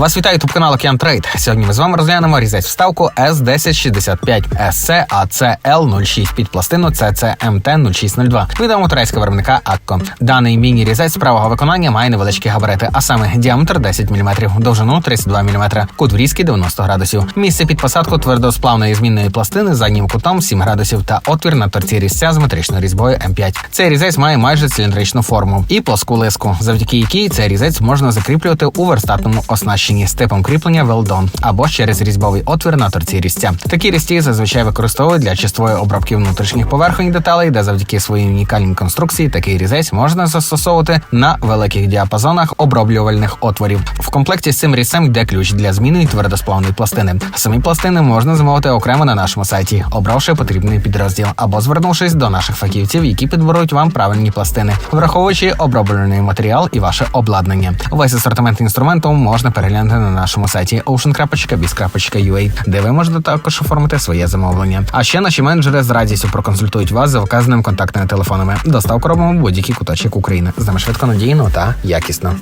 Вас вітає ютуб канал Океан Трейд. Сьогодні ми з вами розглянемо різець вставку S1065 SC ACL 06 під пластину CCMT 0602 від моторейського виробника Акко. Даний міні-різець правого виконання має невеличкі габарити, а саме діаметр 10 мм, довжину 32 мм, кут врізки 90 градусів. Місце під посадку твердосплавної змінної пластини заднім кутом 7 градусів та отвір на торці різця з метричною різьбою М5. Цей різець має майже циліндричну форму і плоску лиску, завдяки якій цей різець можна закріплювати у верстатному оснащенні з типом кріплення велдон або через різьбовий отвір на торці різця. Такі різці зазвичай використовують для чистової обробки внутрішніх поверхонь деталей, де завдяки своїй унікальній конструкції такий різець можна застосовувати на великих діапазонах оброблювальних отворів. В комплекті з цим різцем йде ключ для зміни твердосплавної пластини. Самі пластини можна замовити окремо на нашому сайті, обравши потрібний підрозділ або звернувшись до наших фахівців, які підберуть вам правильні пластини, враховуючи оброблений матеріал і ваше обладнання. Весь асортимент інструменту можна переглянути на нашому сайті ocean.biz.ua, де ви можете також оформити своє замовлення. А ще наші менеджери з радістю проконсультують вас за вказаними контактними телефонами. Доставку робимо в будь-який куточок України. З нами швидко надійно та якісно.